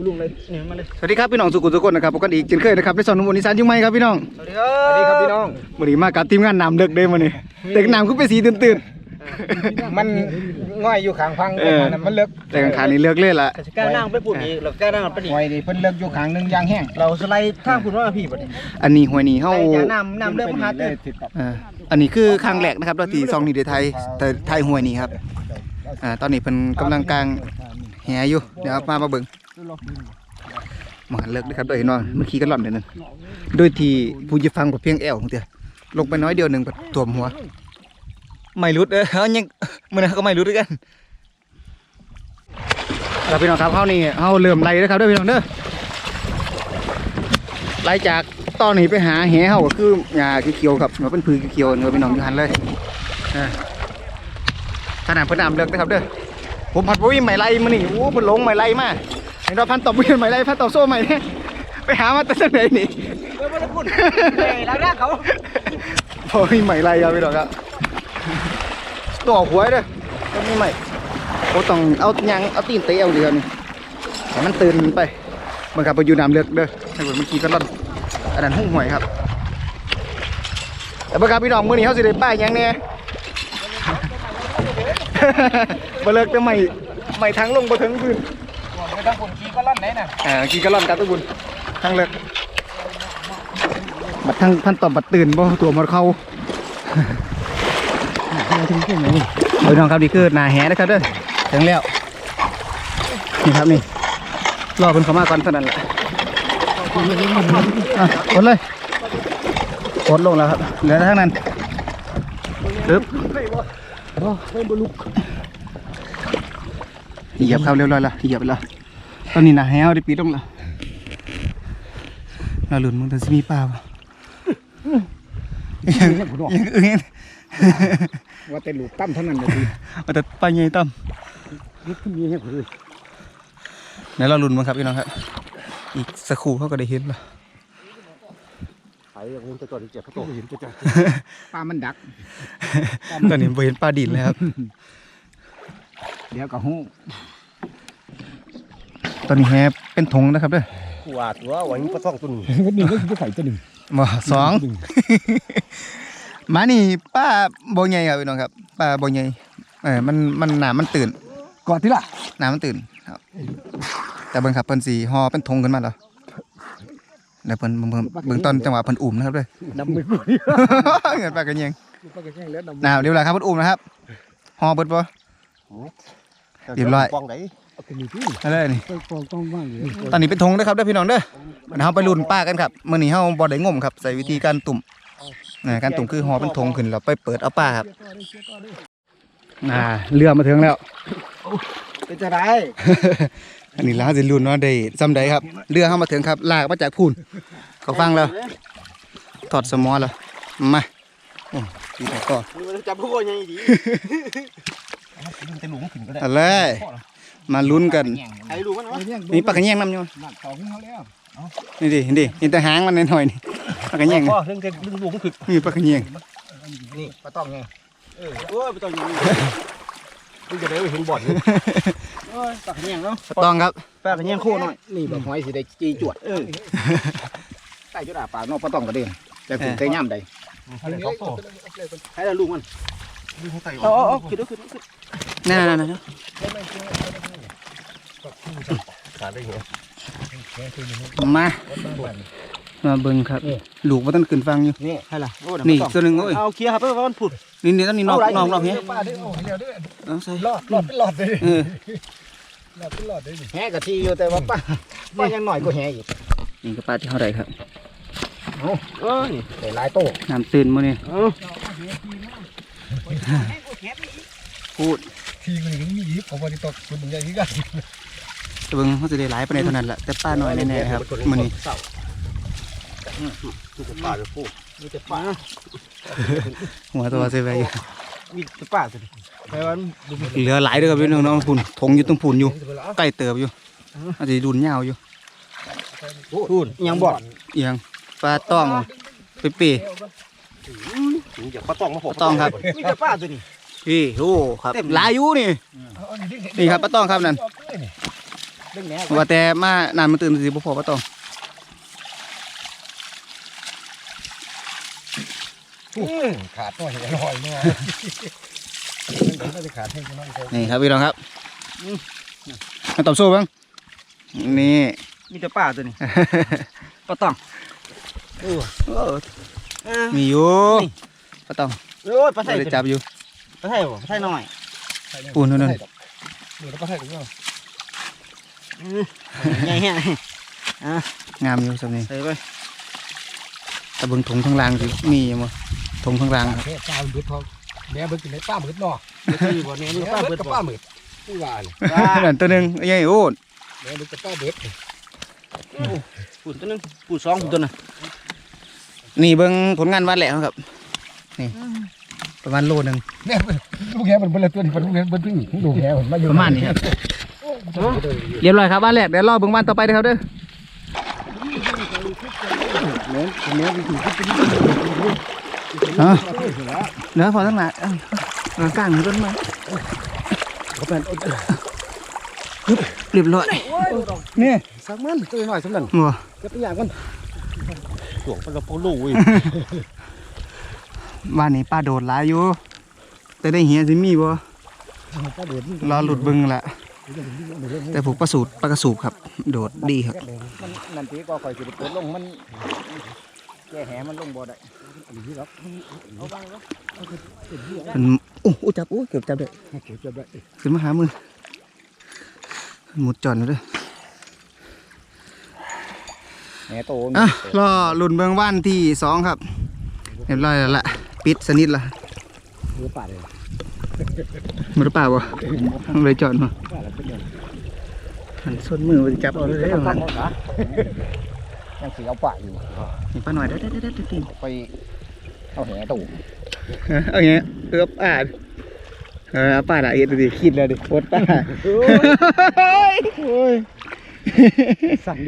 คุณลุงเลยเนี่ยมาเลย สวัสดีครับพี่น้องสุขุมทุกคนนะครับปกติอีกเช่นเคยนะครับในสอนนุ่มวันนี้สานยิ่งไหมครับพี่น้องสวัสดีครับสวัสดีครับพี่น้องวันนี้มากับทีมงานนำเลิกเด้วันนี้เด็กนำขึ้นไปสีตื่นมันง่อยอยู่ข้างพังเออมันเลิกๆแต่กลางขานี่เลิกเล่นละกล้านั่งไปปุ่นอีกเรากล้านั่งไปนี่ง่อยนี่เพิ่นเลิกอยู่ข้างหนึงยางแห้งเราสไลด์ข้างคุณว่าพี่บัดนี้อันนี้หวยนี่เฮาไอ้ยาน้ำน้ำเริ่มมาหาเลเต้ยติดกับเอ่ออันนี้คือครั้งแรกนะครับเราตีซองนี่ในไทยแต่ไทยหวยนี่ครับอ่าตอนนี้เพิ่นกำลังกลางแหอยู่เดี๋ยวมามาเบิ่ง มาเลิกนะครับโดยเห็นว่าเมื่อกี้ก็หล่อนเดี๋ยวนึงโดยที่ผู้จะฟังกับเพียงแอวของเตียลงไปน้อยเดียวหนึ่งก็ท่วมหัว ไม่รุดเออเฮายังมื้อนั้นก็ไม่รุดด้วยกันครับพี่น้องครับเฮานี่เฮาเริ่มไล่แล้วครับด้อพี่น้องเด้อไล่จากตอนนี้ไปหาแหเฮาก็คือหญ้าเขียวครับมันเป็นพืชเขียวเนื้อพี่น้องอยู่หันเลยขนาดเพิ่นน้ำเลิกนะครับเด้อผมผัดบ่มีไม้ไล่มานี่โอ้เพิ่นลงไม้ไล่มาเห็นว่าพันตบเวียนไม้ไล่พันตบโซ่ใหม่เนี่ยไปหามาแต่จังไดนี่เออไม่ได้พูดเฮ้ยรักรักเขาพอมีใหม่ไรครับพี่น้องครับตัวหวยเด้อต้องมีใหม่โอ้ต้องเอายางเอาตีนเตะเอาเดียวนี่ให้มันตื่นไปมันกลับไปอยู่น้ำเลือกเด้อให้เมื่อกี้ก็ร่อนอันนั้นหุ้งหวยครับแต่เมื่อกี้พี่น้องมื้อนี้เขาสิได้ป้ายหยังเนี่ยบ่เลิกจะใหม่ใหม่ทั้งลงบ่ถึงพื้น ไปทางคนขี่ก็ลั่นไหนน่ะเออกี้ก็ร่อนกับตุบุญทั้งเลิกบัดทั้งพันตอบบัดตื่นบ่ตัวมันเข้าพี่น้องครับนี่คือหนาแหนะครับเด้อถึงแล้วนี่ครับนี่รอเพิ่นเขามาก่อนเท่านั้นแหละอะกดเลยกดลงแล้วครับเหลือแต่ทางนั้นปึ๊บเหยียบครับเรียบร้อยแล้วเหยียบไปแล้ว ตอนนี้หนาแหเอาได้ปีดลงแล้วเราหลุนมึงแต่สิมีปลาปะยังยังอึ้งว่าแต่ลูกตั้มเท่านั้นเลยพี่เอาแต่ปลาใหญ่ต่ยึดขึ้นมีให้ผมเลยำเดี๋ยวเราลุ้นมั้งครับพี่น้องครับ อีกสักครู่เขาก็ได้เห็นแล้วไอ้ยังจะจอดเจ็บเขาโตเห็นจะจอดปลามันดักตอนนี้บ่เห็นปลาดินเลยครับ เดี๋ยวก็ฮู้ ตอนนี้แฮเป็นถงนะครับเด้อขวาดตัวหวังปลาซ่องตัวนี้วันนี้ก็จะใส่ตัวหนึ่งมาสองหมานี่ป้าบ่ใหญ่ครับพี่น้องครับป้าบ่ใหญ่เออมันมันหนามันตื่นก่อนที่ละหนามันตื่นครับ แต่เบิ่งครับเพิ่นสีห่อเป็นถงขึ้นมาแล้วเดี๋ยวเพิ่นเบิ่งเบิ่งเบิ่งตอนจังหวะเพิ่นอุ่มนะครับเด้อดำมือกูเงินปลากระเยงปลากระแข้งแล้วดำหนาวเรียบร้อยครับเพิ่นอุ่มนะครับห่อเบิดบ่เรียบร้อยก องไหนเอาตัวนี้พี่อะไรนี่ไปกองกองว่างอยู่ตอนนี้เป็นธงนะครับเด้อพี่น้องเด้อเดี๋ยวเราไปลุ้นป้ากันครับมื้อนี้เฮาบ่ได้งมครับใส่วิธีการตุ่มนะการตุ่มคือห่อเป็นธงขึ้นแล้วไปเปิดเอาป้าครับน่าเรือมาถึงแล้วเป็นจะได้อันนี้เราสิลุ้นเนาะได้ซำใดครับ เรือเฮามาถึงครับ ลากมาจากพูนเขาฟังแล้วถอดสมอแล้วมาโอ้ตีแต่ก็จับพวกยังดีแต่หลุมขึ้นก็ได้เอาเลย มาลุ้นกัน ใครรู้มันวะมีปลากระแยงนำอยู่หนักต่อขึ้นเขาแล้วนี่ดินี่ดิเห็นแต่หางมันหน่อยๆนี่ปลากระแยงพ่อเรื่องเรื่องลูกมันคือนี่ปลากระแยงนี่ปลาต้องไงเออโอ้ยปลาต้องยังมึงจะได้เห็นบ่อนโอ้ยปลากระเนียงเนาะต้องครับปลากระเนียงโคหน่อยนี่แบบหอยสิได้จีจวดเออใต้จุดอาปากนอกปลาต้องก็ได้แต่ผมเคยย่ำได้อะไรเขาโตให้เราลูกมันดูเขาไต่เอาเอาเอาขึ้นดูขึ้นดูขึ้นน่าๆ ขาดได้เหรอๆมา มาเบิ่งครับ ลูกว่าต้นขึ้นฟังอยู่ นี่ให้ล่ะโอ้นี่ตัวหนึ่งโอ้ยเอาเคลียร์ครับเพื่อนผุดนี่นี่ต้องนี่นอกเอาไรนอกรอบเนี้ยปลาได้โอ้เดี๋ยวด้วยเอาใส่รอดรอดเป็นหลอดเลยเออรอดเป็นหลอดเลยแหกะทีอยู่แต่ว่าป้าป้ายังหน่อยก็แหอีกนี่ก็ปลาที่เท่าไหร่ครับเออนี่แต่หลายโตน้ำตื่นมื้อนี้เออพูดทีมันยังมียิบผมว่าที่ตกคุณใหญ่ที่กัน จะเบิ่งเขาจะได้หลายปานใดเท่านั้นแหละแต่ปลาน้อยแน่ๆครับมื้อนี้มีแต่ปลาจะพูดมีแต่ปลาหัวตัวใส่ไว้อยู่มีแต่ปลาสิไปวันเหลือหลายเด้อครับพี่น้องน้องพุ่นทงอยู่ตรงพุ่นอยู่ใกล้เติบอยู่อาจจะดุนยาวอยู่พูดยังบ่เอียงปลาต้องเปเป้อย่าปลาต้องมาหกปลาต้องครับมีแต่ปลาตัวนี้พี่โอ้ครับหลายอยู่นี่นี่ครับปลาต้องครับนั่นได้ทั้งแหน่ ว่าแต่มานานมันตื่นสิบ่พอบ่ต้องขาดหน่อยลอยเนี่ยมันจะขาดให้กูน้อยเขานี่ครับพี่น้องครับมาตบโซ่บ้างนี่มีแต่ป่าตัวนี้ปลาตองมีอยู่ก็ต้องโอ้ยปลาไทยได้จับอยู่ปลาไทยบ่ปลาไทยน้อยปูนนู่นเดี๋ยวเราก็ให้กูเนาะ ใหญ่แฮะงามอยู่สำนี้ใส่ไปแต่เบิ่งถุงข้างล่างสิมีอยู่มั้ถุงข้างล่างครับแค่ปลาหมึกทองแม่เบิกกินได้ปลาหมึกเนาะนี่บ่เนี่ยนี่แม่ป้าเบิเบิกดกับบ่ปลาหมึกผู้ว่าเนี่ยนั่นตัวหนึงใหญ่โอ้นแม่เบิกกับปลาเบิกปูตัวนึงปูสองปูตัวน่ะนี่เบิ่งผลงานวัดแหละครับนี่ประมาณโลหนึงแม่ลูกแกมันเป็นอะไรตัวนี้เป็นลูกแกมันพึ่งลูกแกมันมาอยู่ประมาณนี้ครับ เรียบร้อยครับบ้านแรกเดี๋ยวรอเบิ่งบ้านต่อไปเด้อครับเด้อแม่แม่วิธีคิดเป็นอะเดี๋ยวพอทั้งหลายเอ้าเอากลางหนึ่งต้นไม้เขาเป็นเรียบร้อยนี่สักมันตัวน้อยสำนันหัวจะเป็นอย่างมันหลวงเป็นเราปลูกเว้ยบ้านนี้ป้าโดดหลายอยู่แต่ได้เหียสิมีบ่ปลาเดือดรอหลุดเบิ่งแหละ แต่ผูกปลาสูตรปลากระสูบครับ โดดดีครับมันนั่นทีก็คอยสิเปิดลงมันแก่แหมันลงบ่ได้อันนี้ครับเอาบ้างเนาะมันโอ้โอ้จับโอ้เกือบจับได้เก็บจะได้ขึ้นมาหามือหมุดจอนอยู่เด้อแหโตอะรอหลุนเบิ่งวันที่สองครับเรียบร้อยแล้วล่ะปิดสนิทละเรือป่าเลยมือเปล่าบ่มันเลยจอดมา หันส้นมือไปจับเอาเลยเอตั้มันยังสีเอาป่าอยู่นี่ป้าหน่อยเด้อเด้อเด้อเด้อติ่งไปเอาแหตู่เอาอย่างเงี้ยเอือบอ่านเออป้าละเอียดดูดิคิดแล้วดิโคตรป้าโอ้ย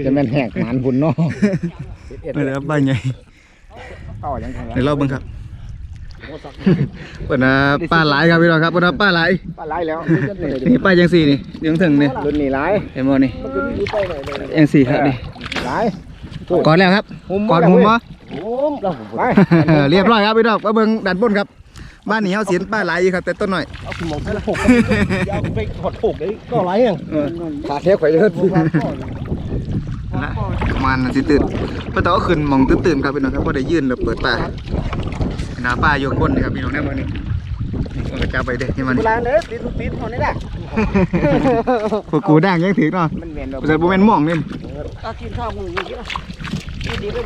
จะแม่นแหกหมานบุญนาะไม่ได้ป้าใหญ่ต่อยังไงเดี๋ยวเราบิ่งครับ เปิดนะป้าหลายครับพี่น้องครับเปิดนะป้าหลายป่าไล่แล้วนี่ป้ายังสี่นี่ยังถึงนี่รุ่นนี้ไล่เห็นบ่นี่ยังสี่ครับนี่ไล่กอดแล้วครับกอดหุ่มบ่โอ้มเราไปเรียบร้อยครับพี่น้องมาเบิ่งด้านบนครับบ้านนี้เฮาเสียนป้าหลายอยู่ครับแต่ต้นหน่อยเอาขึ้นมองไปละหกยาวไปหดหกเลยก็ไล่ยังขาเทียบไข่เลยนะมันสิตื่นเพิ่นต้องเอาขึ้นหมองตื่นๆครับพี่น้องครับบ่ได้ยืนแล้วเปิดตา หน้าป้าอยู่ข้างบนนี่ครับพี่น้องแน่บ่นี่นี่มันก็จะเอาไปเด้ที่มันเวนี่ลาเนี้ยติดติดเท่านี้แหละพวกกูด่างยังถึงเนาะมันเวียนบ่ใช่บ่แม่นหม่องนี่เอากินข้าวมืออย่างนี้นะดีๆเลย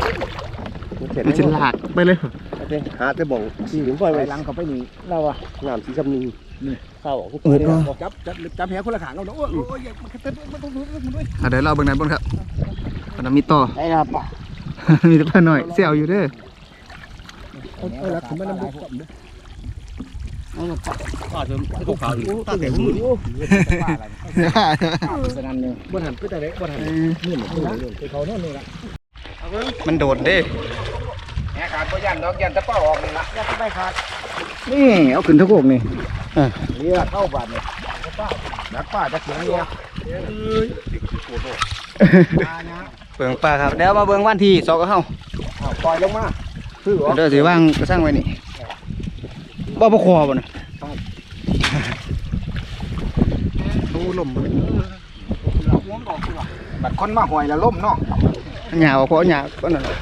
มันสิลากไปเลยหาแต่บ่งสีถึงปล่อยไว้หลังเขาไปนี่เราอะงามสีชำนีนี่เข้าเออก็จับจับจับแหคนละขางเอาเนาะโอ้ยโอ้ยมันกระเต็มมันต้องดูมันด้วยอะเดี๋ยวเราเบิ่งด้านบนครับอันนั้นมีต่อ ได้ครับ มีแต่ป้าหน่อยเสี่ยวอยู่เด้อ เออรักถึงมันน้ำดุกกับเด้อป้าจะทุกข่าวอยู่ตาแข็งมือดิโอ้ว่าอะไรสนั่นเลยบ่หันไปแต่เด็กบ่หันนี่มันไปเขาโน่นนี่ละมันโดดเด้แหขาดบ่ยันดอกยันตะเป้าออกนี่ละยันตะไม่ขาดนี่เอาขึ้นทุกโกกนี่เรียเข้าบาดเนี่ยนักป้าจะเสียงเงี้ยเบิ่งปลาครับเดี๋ยวมาเบิ่งวันที่สองกับเฮาปล่อยลงมาคือ เหรอเดี๋ยวสิวางกระสังไว้นี่บ่บ่คอบ่น่ะดูลมบัดคนมาหอยละล่มเนาะหญ้าบ่พอหญ้าก็นั่นน่ะ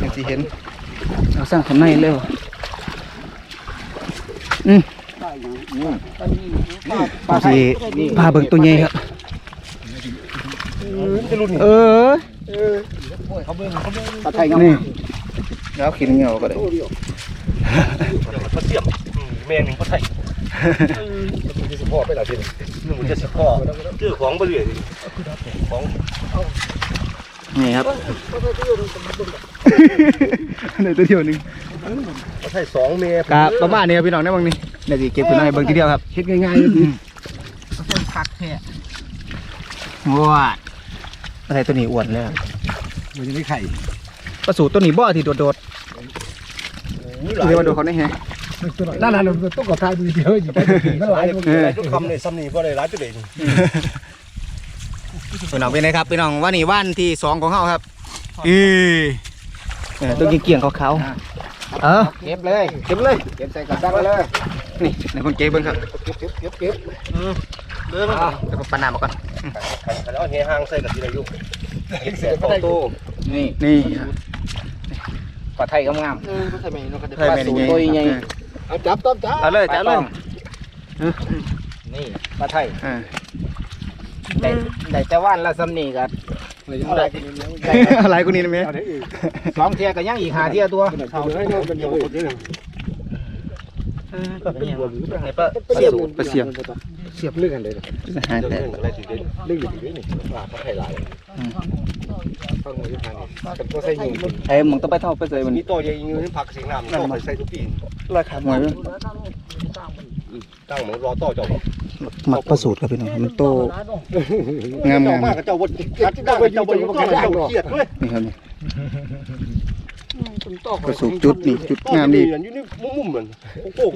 ยังสิเห็นเอาสร้างข้างในเลยว่ะอืมเอาสิพาเบิ่งตัวใหญ่ครับเออเขาเบิ่งเขาเบิ่งปลาไทยเงานี่ แล้วขีดเงาก็ได้ปลาเสียมแม่งหนึ่งปลาไทยมันจะสปอร์ตไปหลายทีหนึ่งจะสกอร์ชื่อของบริเวณของนี่ครับในตัวเดียวหนึงปลาไทยสองเมตรครับประมาณนี้ครับพี่น้องได้บ้างนี่เดี๋ยวสิเก็บตัวน้อยเบิ่งทีเดียวครับคิดง่ายๆเลยพักแค่ว้าอะไรตัวนี้อ้วนเลยครับมันจะไม่ไข่ ประสูตรตัวนี้บ่ที่โดดโดดๆเรียกว่าโดดเขาได้แฮะนั่นน่ะต้องกอดทายดูเยอะอยู่ไปนั่นหลายหลายทุกคำเลยซ้ำนี่เพราะอะไรหลายจุดเลยพี่น้องเป็นไงครับพี่น้องวันนี้วันที่สองของเขาครับอีเออตัวเกี่ยงๆขาวๆเออเก็บเลยเก็บเลยเก็บใส่กระดังเลยนี่ในคนเก็บเบิ่งครับเก็บเก็บเก็บเก็บเดินมาแล้วก็ปนน้ำมาก่อนแล้วเฮหางใส่กับที่อายุเห็นแสงโตโตนี่นี่ ปลาไทยงามใช่ไหมน้องกระเด็นใช่ไหมนี่ตัวใหญ่เอาจับต้มจับเอาเลยปลาจับเลต้ยองนี่ปลาไทยอ่าได้ได้แต่ว่านละสำนีกันอะไรกินเนี้ยอะไรกูนี่นะเมียเอาได้อีกสองเทียก็ยังอีกหาเทียตัว เอาให้น้องเป็นยังไงคนนี้หนึ่งไอ้ปลาเสียบปลาเสียบเสียบเรื่องกันเลยหาเรื่แต่องอะไรถึงได้เรื่องอยู่ที่นี่ปลาเขาไข่ลายฟังมือทางนี้เป็นตัวใส่ยิงไอ้มึงต้องไปเท่าไปเลยมันมีตัวใหญ่ยิงนี่ผักสิงน้ำต้องใส่ทุกปีราคาหวยตั้งเหมือนรอต่อจบหมักประสูตรครับพี่น้องมันโตงามเจ้ามากกับเจ้าบดกัดได้เจ้าบดอยู่ก็เจ้าเครียดเว้ยนี่ครับ นี่ประสูตรจุดนี่จุดงามดีอยู่นี่มุมๆเหมือนโป่ง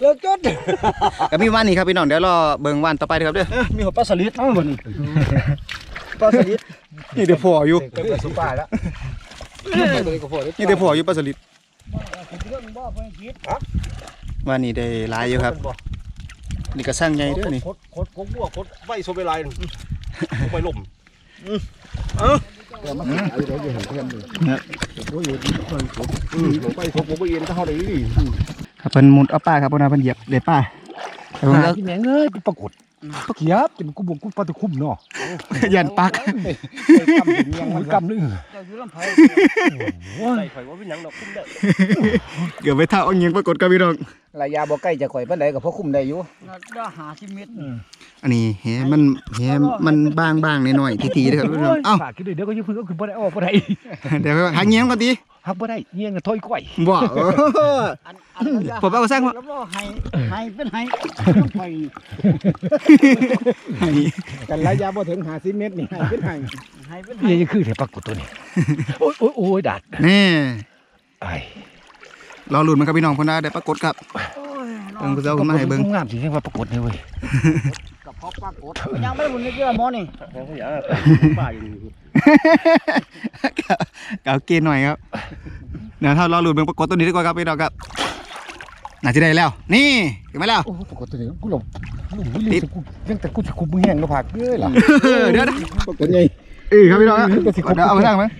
เลิกจุดก็มีวันนี้ครับพี่น้องเดี๋ยวรอเบิ่งวันต่อไปเด้อครับเด้อมีหัวปลาสลิดเอ้าเหมือนปลาสลิดนี่เดี๋ยวพออยู่เกิดสุปลาแล้วนี่เดี๋ยวพออยู่ปลาสลิดวันนี้ได้หลายอยู่ครับ นี่ก็สร้างใหญ่เด้อนี่โคตรโคตรโคตรบัวโคตรใบโซเบลายใบลมเดี๋ยวมันเอาเดี๋ยวจะเห็นเพื่อ นดูโอ้ยใบโซโบเอ็นเท่าไหร่ดิครับเพิ่นมุดเอาป้าครับเพิ่นเอาเพิ่นเหยียบได้ป้าแต่เพิ่นก็ที่แมงเอ้ยปรากฏ ปรากฏยับเป็นกูบอกกูปลาตะคุ่มเนาะยันปักกำเป็นเมียงมัมันนกำนึงเจ้าอยู่ลำไผ่ใส่ข่อยว่าเป็นหยังดอกคุ่มได้เกือบไปเท่าเอาเงียงปรากฏครับพี่น้องระยะบ่ใกล้จะข่อยปานใดก็พอคุมได้อยู่ได้หาสิเมตรอันนี้แหมันแหมันบางบางๆหน่อยๆทีๆเด้อครับพี่น้องเอ้าฝากคิดด้วยเดี๋ยวก็ยังพึ่งก็คือบ่ได้ออกบ่ได้เดี๋ยวหาเงียงก่อนดิ หักบ่ได้เงี้ยงกับถ้อยก้อยบ่อันอันผมเอาสร้างแล้วก็ให้ให้เป็นให้ไปให้กันระยะบ่ถึงหาสิเมตรนี่ให้เป็นให้ให้เป็นให้นี่ยังคือแต่ปรากฏตัวนี้โอ้ยโอ้ยโอ้ยดัดแน่ไอ้รอลุ้นมันครับพี่น้องเพิ่นว่าได้ปรากฏครับเบิ่งผู้เจ้าขึ้นมาให้เบิ่งงามจริงๆว่าปรากฏนี่เว้ยกับพอปรากฏยังไม่ได้บุญในเกลือหมอนี่ป้าอยู่ เก่าเกณฑ์หน่อยครับเดี๋ยวถ้ารอลุ้นเบิ่งปรากฏตัวนี้ดีกว่าครับพี่น้องครับน่าจะได้แล้ว นี่เห็นไหมแล้วโอ้ปรากฏตัวนี้กูหลงกูลืมกูยังแต่กูจะคุมมึงแห้งก็ผักเอ้ยล่ะเดี๋ยวนะปรากฏไงเออครับพี่น้องครับเดี๋ยวเอามาสร้างมั้ย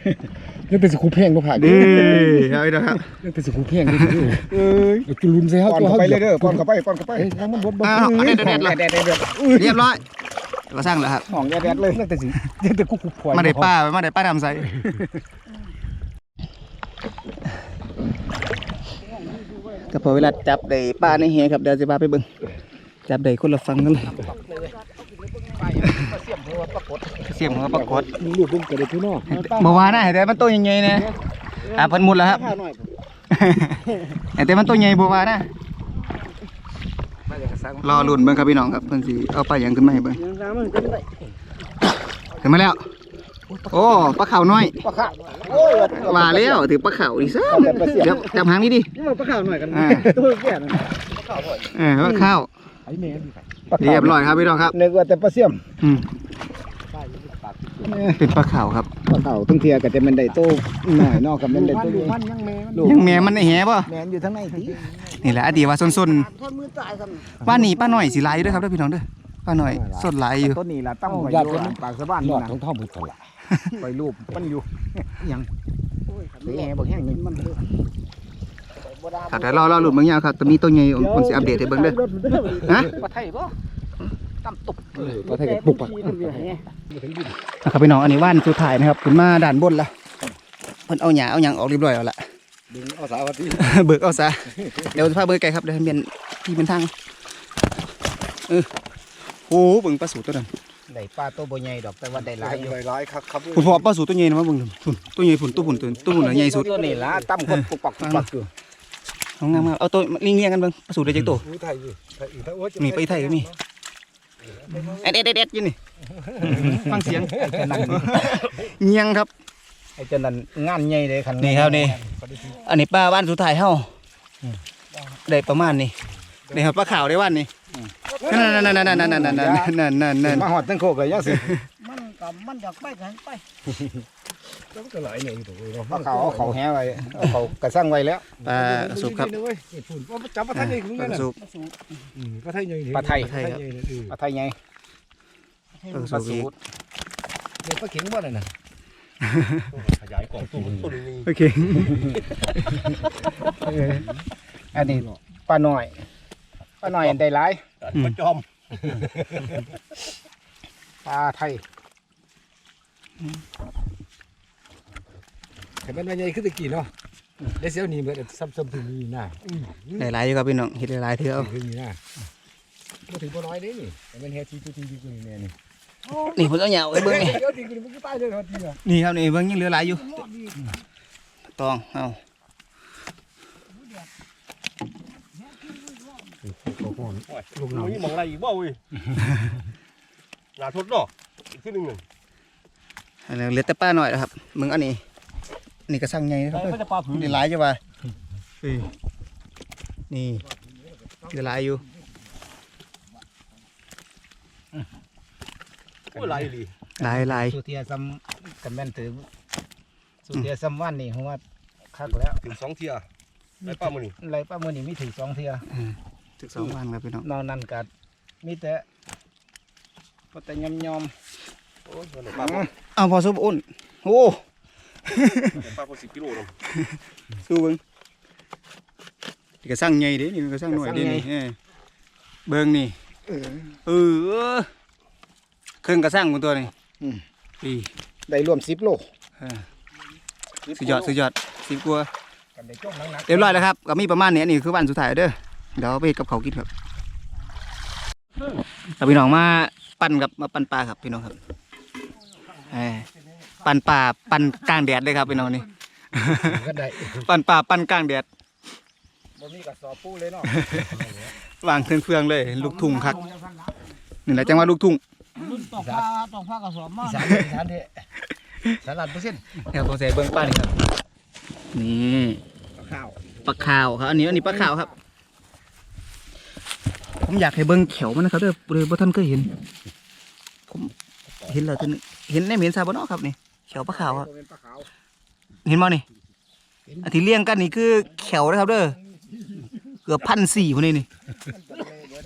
ยังแต่สิคุมแห้งก็ผักดีครับพี่น้องครับยังแต่สิคุมแห้งเอ้ยจุลุนใส่เฮาป้อนตัวเข้าเฮาไปเลยเด้อป้อนเข้าไปป้อนเข้าไปเอ้ยทางมันบดบดอ้าวเอาเด็ดเด็ดเลยแดดแดดแดดเรียบร้อย เราสร้างแล้วครับห้องแดดแดดเลยยังแต่สิยังแต่กูคุมพลอยมาได้ป้ามาได้ป้าทำใส่ก็พอเวลาจับได้ป้าในเฮครับเดี๋ยวจะพาไปเบิ่งจับได้คนละฟังกันเลยเสียมหัวปรากฏเสียงหัวปรากฏมึงรูปมึงกระเด็นพี่น้องเมื่อวานนะแต่มันตัวใหญ่ๆนะอะเพิ่นหมดแล้วครับข้าวหน่อยแต่มันตัวใหญ่บ่ว่านะ รอลุ้นเบิ่งครับพี่น้องครับเพิ่นสิเอาไปลาหยังขึ้นมาให้เบิ่งยังน้ำมันเป็นได้ขึ้นมาแล้ว โอ้ปลาขาวน้อยปลาข้าวโอ้ยว่าแล้วถือปลาขาวอีกซะเดี๋ยวจับหางนี่ดินี่มันปลาข้าวหน่อยกันอ่าตัวแก่นะเออปลาขาวไอ้แม่นี่ไปเรียบร้อยครับพี่น้องครับนึกว่าแต่ปลาเสี่ยมอืม เป็นปลาขาวครับปลาข้าวทั้งเทียก็จะเป็นได้โตหน่อยนอกกับเป็นได้โตมันยังแม่มันยังแม่มันในแหบ่แมนอยู่ทั้งในทีนี่แหละอดีตว่าส้นทนมือตายกันๆป้านี่ป้าหน่อยสิหลายอยู่เด้วยครับเด้อพี่น้องเด้อป้าหน่อยสดหลายอยู่ต้นนี้ล่ะตั้งไว้อยู่ปากสะบ้านหลนี่อดนะท้องท้องมือตลาดไปรูปมันอยู่ยังแง่บอกแห้งนี่มันครับเดี๋ยวรอรอหลุดบางอย่างครับแต่มีตัวใหญ่ผมสิอัปเดตให้เบิ่งเด้อฮะปลาไทยบ่ตั้มตุ กปลาไทยกับปุกปะนะครับพี่น้องอันนี้ว่านสุดท้ายนะครับขึ้นมาด้านบนละเพิ่นเอาหญ้าเอาหยังออกเรียบร้อยแล้วล่ะดึงเอาสาวที่เบิกเอาซะเดี๋ยวจะพาเบิกไกลครับเดี๋ยวให้เป็นที่เป็นทางเออโอ้เบิ่งปลาสูตัวนั้นได้ปลาตัวบ่ใหญ่ดอกแต่ว่าได้หลายอยู่หลายครับครับคุณพ่อปลาสูตัวใหญ่นะมาเบิ่งดูฝุ่นตัวใหญ่ฝุ่นตัวฝุ่นตัวตัวฝุ่นน่ะใหญ่สุดตัวนี้ล่ะตั้มคนปุกปักปุกปักอยู่เอางามมากเอาตัวเลี้ยงๆกันเบิ่งปลาสูได้จักตัวไทยอยู่ไทยอีกถ้าโอ้ยนี่ไปไทยก็มี เอ็ดเอ็ดเอ็ดเอ็ดอยู่นี่ฟังเสียงเงียงครับไอ้เจันนั้นงานใหญ่เลยคันนี่ครับนี่อันนี้ปลาบ้านสุดท้ายเฮาได้ประมาณนี้นี่ครับปลาขาวได้วันนี้นั่นนั่นนั่นนั่นนั่นนั่นนั่นนั่นนั่นนั่นมาหอดตั้งโคกเลยยังสิ กับมันอยากไปกันไปแล้วมันก็หลายเนี่ยอยู่ตรงนี้เนาะเอาเขาเอาเขาแห้ไว้เอาเขากระสั่งไว้แล้วปลาสุกครับนี่นะเว้ยนี่ฝุ่นว่าจับปลาไทยนี่ปลานั่นน่ะสุกอืมปลาไทยใหญ่นี่ปลาไทยปลาไทยใหญ่นี่เออปลาไทยไงปลาปลาสุสูกตรเดี๋ยวปลาเข็งบ่นั่นน่ะขยายกล่องตู้ต้นนี้โอเคเอออันนี้ปลาหน่อยปลาหน่อยได้หลายปลาจอมปลาไทย แต่มันใหญ่ขึ้นตะกี้เนาะได้เสียวนี่เหมือนซ้ำๆถึงนี่น่ะอืมหลายๆอยู่ครับพี่น้องเฮ็ดหลายๆเทื่อเอาถึงนี่น่ะบ่ถึงบ่น้อยเด้นี่แต่มันแฮทีตัวทีกูนี่แน่นี่นี่ผมเอาเหยาไว้เบิ่งนี่เดี๋ยวทีกูนี่มันก็ตายเลยทีอะนี่ครับนี่เบิ่งยังเหลือหลายอยู่ตองเอาลูกน้อยมองอะไรอีกบ่เว้ยหน้าทดเนาะอีกทีนึงนึงอันนี้ เหลือแต่ปลาหน่อยแล้วครับ มึงอันนี้อันนี้ก็สั่งใหญ่นะครับเด้อมันจะปลาผืนนี่หลายจ้ะว่าเอ้ยนี่เหลือหลายอยู่โอ้ยหลายดีหลายหลายสุเทียซ้ำกันแม่นถือสุเทียซ้ำวันนี่ผมว่าคักแล้วถึงสองเที่ยได้ปลามื้อนี้ไรป้ามือนี่มีถือสองเทียถึงสองวันครับพี่น้องนอนนั่นกัมีแต่พอแต่ยำยอมโอ้ยมันปลาบ่ เอาพอซุปอุ่นโอ้ปลาพอ10กิโลเนาะสู้เบิ่งนี่ก็สั่งใหญ่เด้นี่มันก็สั่งหน่อยเด้นี่เออเบิ่งนี่เออเออเครื่องกระสั่งของตัวนี่อืมอีได้รวมสิบโลเออสุดยอดสุดยอดสิบกว่ากันได้จ้องหนักๆเรียบร้อยแล้วครับก็มีประมาณนี้อันนี้คือวันสุดท้ายเด้อเดี๋ยวไปเฮ็ดกับเขาวกินครับแล้วพี่น้องมาปั่นกับมาปั่นปลาครับพี่น้องครับเออ ปั่นปลาปั่นกลางแดดเลยครับพี่น้องนี่ ก็ได้ปั่นปลาปั่นกลางแดดบ่มีกระสอบปูเลยเนาะวางเครื่องเฟืองเลย ลูกทุ่งครับนี่แหละจังหวะลูกทุ่งต้องพาต้องพากระสอบมาอีสานอีสานเถอะสลัดเปอร์เซ็นต์เดี๋ยวผมใส่เบิ้งป้านี่ครับนี่ข้าวปลาขาวครับอันนี้อันนี้ปลาขาวครับ ผมอยากให้เบิ้งเขียวมันนะครับเด้อเลยบ่ท่านเคยเห็น ผมเห็นแล้วท่าน เห็นในเหม็นซาบเนาะครับนี่เขียวปลาขาวครับเป็นปลาขาวเห็นบ่นี่อันที่เลี้ยงกันนี่คือเขียวนะครับเด้อเกือบพันสี่คนนี้นี่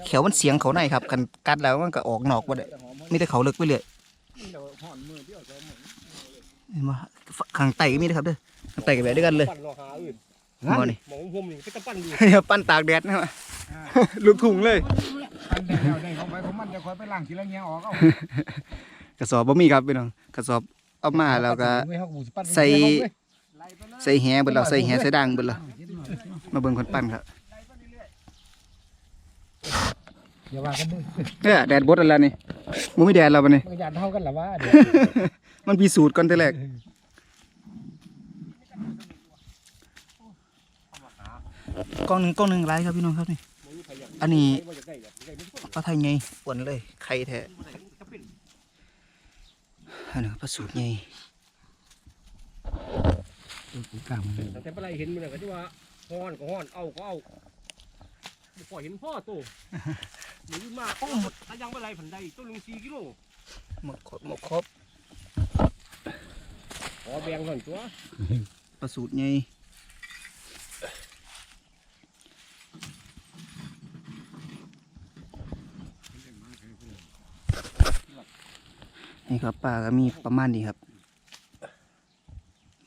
เขียวมันเสียงเขาในครับ กันกัดแล้วมันก็ออกนอกบ่ได้มีแต่เขาเลิกไปเรื่อยเห็นบ่ข้างใต้ก็มีนะครับเด้อข้างใต้ก็แบบเด้วยวกันเลยปั้นรอหาอื่นบ่นี่หมองผมนี่ก็จะปั้นอยู่อย่าปั้นตากแดดนะครับลูกถุงเลยอันได้แล้วได้ของไปของมันจะคอยไปล้างทีละเงี้ยออกเอา กระสอบบ่มีครับพี่น้องกระสอบเอามาแล้วก็ใส่ใส่แหเบิดแล้วใส่แหใส่ด่างเบิดแล้วมาเบิ่งคนปั้นครับอย่าว่ากันมึงเนี่ยแดดบดอะไรนี่บ่มีแดดแล้วบัดนี้มึงอย่าเท่ากันหรอวะเดี๋ยวมันพิสูจน์ก่อนแต่แรกกล้องหนึงกล้องหนึงไรครับพี่น้องครับนี่ อันนี้ปลาไทยไงอ้วนเลย ไข่แท้ อันนี้ปลาสูตรไงแต่ปลาไหลเห็นมันก็ที่ว่าฮ้อนก็ฮ้อนเอาก็เอาพอเห็นพ่อโตหรือมาโอ้หมดถ้ายังปลาไหลผันใดต้นนึง4กิโลหมดครบหมดครบขอแบ่งก่อนตัวปลาสูตรไง นี่ครับปลาก็มีประมาณนี้ครับ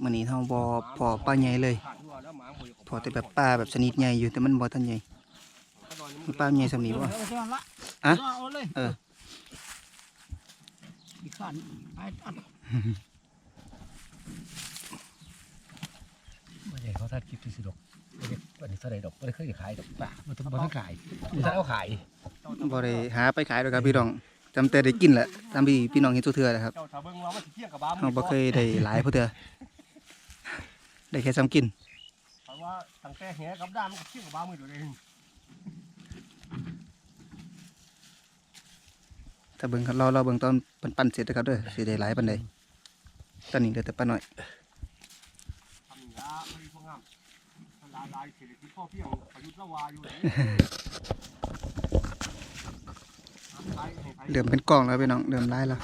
มันนี้เท่าบอพอปลาใหญ่เลยขาดหัวแล้วหมาหวยพอแต่แบบปลาแบบชนิดใหญ่อยู่แต่มันบ่ทันใหญ่มีปลาใหญ่สำนี้วะอะเอาเลยเอออีกขันไอ้อันไม่ใช่เขาทัดคลิปที่สุดอกไม่ได้วันนี้เท่าไรดอกไม่ได้เคยขายดอกป่ามันต้องมันขายมันต้องเอาขายบ่ได้หาไปขายดอกครับพี่น้อง จำแต่ได้กินแหละตามที่พี่น้องเห็นตัวเทื่อแหละครับเจ้าถ้าเบิ่งว่ามันสิเที่ยงกับบ้าเราบ่เคยได้หลายผู้เทื่อได้แค่ซ้ำกินเพราะว่าตั้งแต่แหกับด้ามมันก็เที่ยงกับบ้ามือตัวเองถ้าเบิ่งครับรอรอเบิ่งตอนปันปั่นเสร็จนะครับเด้อสิได้หลายปานใดตอนนี้เหลือแต่ปลาน้อยทำอย่างนี้ไม่ได้พวกงามลายลายเศรษฐกิจพ่อเพียงประยุทธ์ละวาอยู่เลย เดือมเป็นกล่องแล้วพี่น้องเดือมร้าแล้ว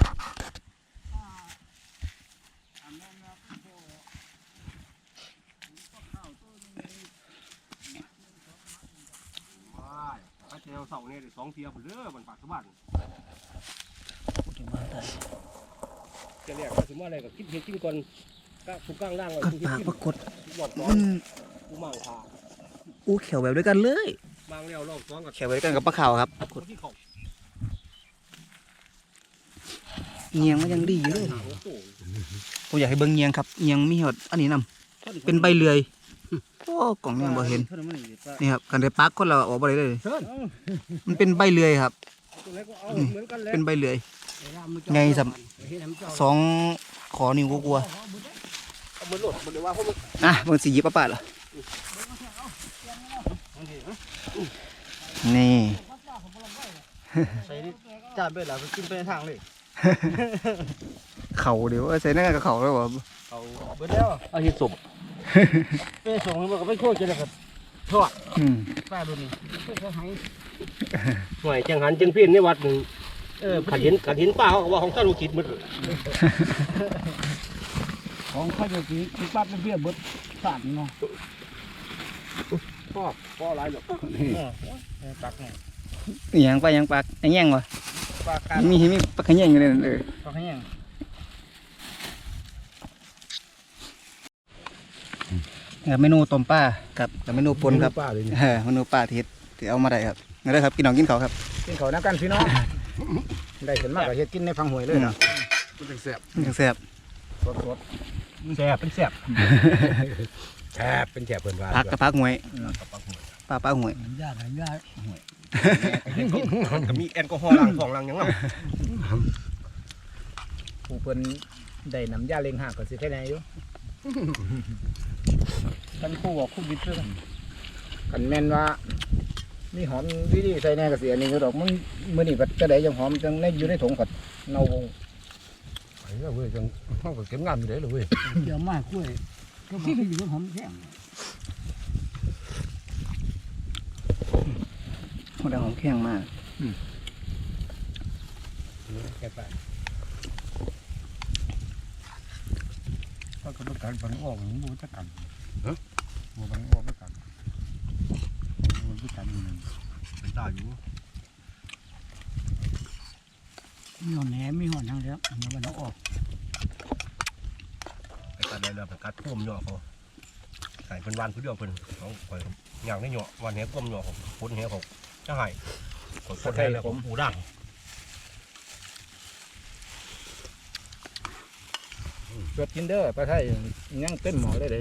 เจ้าเสาเนี่ยสองเทียบเด้อมันปากสบ้านจะเรียกว่าสมมติอะไรก็คิดเห็นกินก่อนก็าผู้ก้างล่างเลยปากปรากฏมันมังคาอู้เขียวแบบด้วยกันเลยบางแล้วรอบสองกับเขียวแบบด้วยกันกับปลาขาวครับปรากฏ เงียงมันยังดีอยู่เลยผมอยากให้เบิ่งเงียงครับเงียงมีหดอันนี้นำเป็นใบเลื่อยโอ้กล่องเนี่ยบ่เห็นนี่ครับกันได้ปักคนเราออกบ่ได้เลย มันเป็นใบเลื่อยครับนก็เป็นใบเลื่อยไงสำสองขอนิ้วกลัวเอามือหลดมันเลยว่าเพราะมันๆอะมันสิหยิบปะปะเหรอนี่ใส่จ้าเบ็ดแล้วกินไปทางเลย เข่าเดี๋ยวใส่หน้ากากกับเข่าแล้วบ่เอาเบิดแล้วเอาเห็ดสมไปส่งมันก็ไปโคตรจะได้ครับอืมป้าดูนี่เขาให้หน่วยจังหันจังเพี้ยนในวัดหนึ่งเออขันเห็นขันเห็นป้าเขาก็ว่าของท่านลูกศิษย์หมันของเขาจะกินกินปั๊บเป็นเบี้ยเบิดสานเนาะพ่อพ่ออะไรหรอกปักไงอิหยังไปยังปากอิหยังวะ ปากการมีมีปากขะแยงอยู่เลยนั่นเออปักให้ยังครับเมนูต้มปลากับกับเมนูปนครับป้าเลยนี่เออเมนูปลาที่เฮ็ดที่เอามาได้ครับงั้นเลยครับกินน้องกินเขาวครับกินเขาวน้ำกันพี่น้องได้ขึ้นมากก็เฮ็ดกินในฟังหวยเลยเนาะมันเป็นแซ่บมันจังแซ่บสดสดแซ่บเป็นแซ่บแซ่บเป็นแซ่บเพิ่นว่าผักกับผักหวยปลาปลาหวยยากยากหวย ก็มีแอลกอฮอล์ล้างท้องล้างหยังเนาะผู้เพิ่นได้น้ำยาเล็งหักก็สิแค่ไหนอยู่กันคู่บอกคู่บิดเพื่อนกันแม่นว่า มีหอมวิธีใส่แน่ก็เสียนี่ก็ดอกมันมื้อนี้ก็จะได้ยังหอมจังในอยู่ในถุงก็เน่าไอ้เว้ยจังเฮาก็เก็บงานอยู่ได้เลยเว้ย เดี๋ยวมากกล้วยก็บอกให้อยู่กับหอมแข็ งหัวแดงหอมแข็งมากแก่ไปก็กระดูกการฝังออกมันบูตะกันฮะบูฝังออกตะกันบูตะกันนึงเป็นตาอยู่มีหอนแหนมีหอนทางแล้วเดี๋ยวมันเอาออกไอ้การได้แล้วไปกัดพ่วมเหยาะเขาใส่เป็นวันผู้เดียวเพิ่นเอาปล่อยอย่างนี้เหยาะวันแหพ่วมเหยาะเขาพ้นแหเขาจะ ให้กดพ้นแหแล้วผมหูด่างเกิดกินเด้อปลาไทยยังเต็มหม้อเลยเด้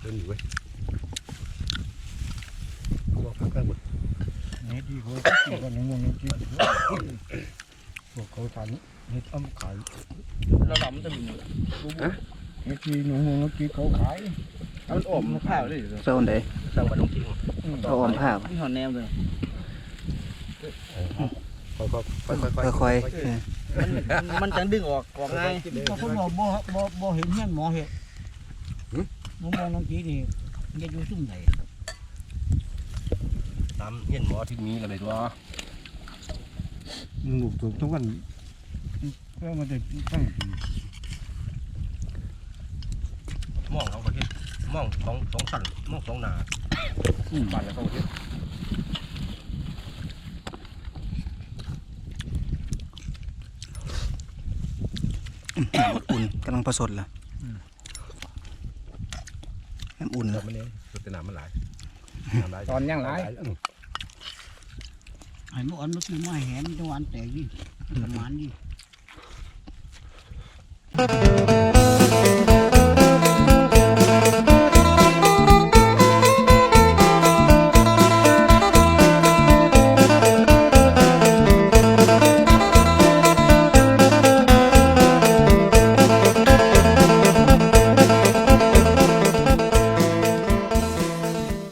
เดินอยู่เว้ยบอกพักกันหมดนี่ที่เขาที่เขาหนึ่งวงนึงที่พวกเขาทานนี่อ้ำขายเราหลอมจะมีนี่ที่หนึ่งวงนึงที่เขาขาย มันอมผ้าเลยโซนใดสร้างบ้านลงจริงเขาอมผ้ามีหอนแนมเลยค่อยๆค่อยๆค่อยๆเออมันจังดึงออกออกง่ายก็คนบอกบ่บ่บ่เห็นเงี้ยหมอเห็ดน้องมองน้องกี้นี่เงี้ยอยู่ซุ่มไหนตามเห็นหมอที่มีอะไรตัวลูกถูกทุกวันก็มันจะตั้ง มองเขาก็เห็น มองสองสองสั่นมองสองหนาบ้านแล้วเขาก็เห็นอุ่นกำลังผสดล่ะน้ำอุ่นแต่ล่ะมันเนี่ยสุดแต่น้ำมันหลายน้ำหลายตอนยังหลายอืมไอ้เมื่อวันเมื่อกี้มาแหนจังหวะแตกดิประมาณดิเ